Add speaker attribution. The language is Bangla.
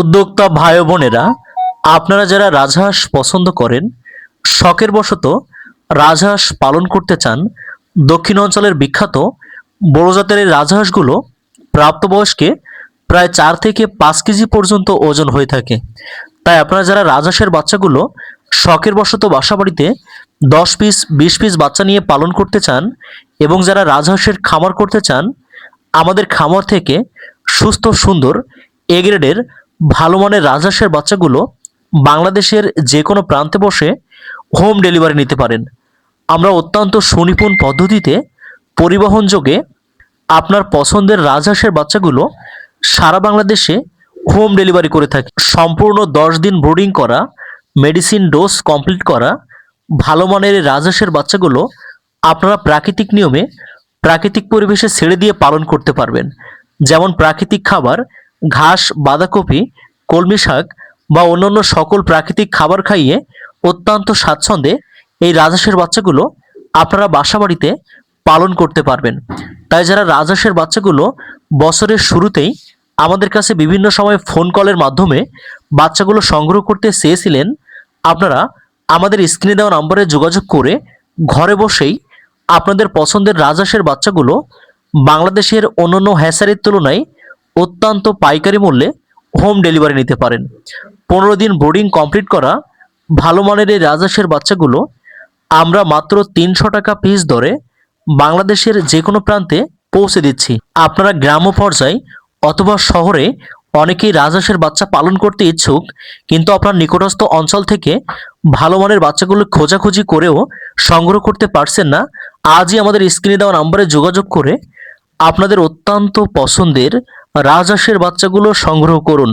Speaker 1: উদ্যোক্তা ভাই বোনেরা, আপনারা যারা রাজহাঁস পছন্দ করেন, শখের বশত রাজহাঁস পালন করতে চান, দক্ষিণ অঞ্চলের বিখ্যাত বড় জাতের এই রাজহাঁসগুলো প্রাপ্তবয়স্কে প্রায় চার থেকে পাঁচ কেজি পর্যন্ত ওজন হয়ে থাকে। তাই আপনারা যারা রাজহাঁসের বাচ্চাগুলো শখের বশত বাসা বাড়িতে দশ পিস, বিশ পিস বাচ্চা নিয়ে পালন করতে চান এবং যারা রাজহাঁসের খামার করতে চান, আমাদের খামার থেকে সুস্থ, সুন্দর, এ গ্রেডের ভালো মানের রাজহাঁসের বাচ্চাগুলো বাংলাদেশের যে কোনো প্রান্তে বসে হোম ডেলিভারি নিতে পারেন। আমরা অত্যন্ত সুনিপুণ পদ্ধতিতে পরিবহন যোগে আপনার পছন্দের রাজহাঁসের বাচ্চাগুলো সারা বাংলাদেশে হোম ডেলিভারি করে থাকি। সম্পূর্ণ দশ দিন ব্রোডিং করা মেডিসিন ডোজ কমপ্লিট করা, ভালো মানের রাজহাঁসের বাচ্চাগুলো আপনারা প্রাকৃতিক নিয়মে প্রাকৃতিক পরিবেশে ছেড়ে দিয়ে পালন করতে পারবেন। যেমন প্রাকৃতিক খাবার ঘাস, বাঁধাকপি, কলমি শাক বা অন্যান্য সকল প্রাকৃতিক খাবার খাইয়ে অত্যন্ত স্বাচ্ছন্দ্যে এই রাজহাঁসের বাচ্চাগুলো আপনারা বাসা বাড়িতে পালন করতে পারবেন। তাই যারা রাজহাঁসের বাচ্চাগুলো বছরের শুরুতেই আমাদের কাছে বিভিন্ন সময় ফোন কলের মাধ্যমে বাচ্চাগুলো সংগ্রহ করতে চেয়েছিলেন, আপনারা আমাদের স্ক্রিনে দেওয়া নম্বরে যোগাযোগ করে ঘরে বসেই আপনাদের পছন্দের রাজহাঁসের বাচ্চাগুলো বাংলাদেশের অন্যান্য হ্যাসারির তুলনায় অত্যন্ত পাইকারি মূল্যে হোম ডেলিভারি নিতে পারেন। পনেরো দিন বোর্ডিং কমপ্লিট করা, ভালো মানের এই রাজহাঁসের বাচ্চাগুলো আমরা মাত্র তিনশো টাকা পিস দরে বাংলাদেশের যে কোনো প্রান্তে পৌঁছে দিচ্ছি। আপনারা গ্রাম্য পর্যায়ে অথবা শহরে অনেকেই রাজহাঁসের বাচ্চা পালন করতে ইচ্ছুক, কিন্তু আপনার নিকটস্থ অঞ্চল থেকে ভালো মানের বাচ্চাগুলো খোঁজাখুঁজি করেও সংগ্রহ করতে পারছেন না, আজই আমাদের স্ক্রিনে দেওয়া নম্বরে যোগাযোগ করে আপনাদের অত্যন্ত পছন্দের রাজহাঁসের বাচ্চাগুলো সংগ্রহ করুন।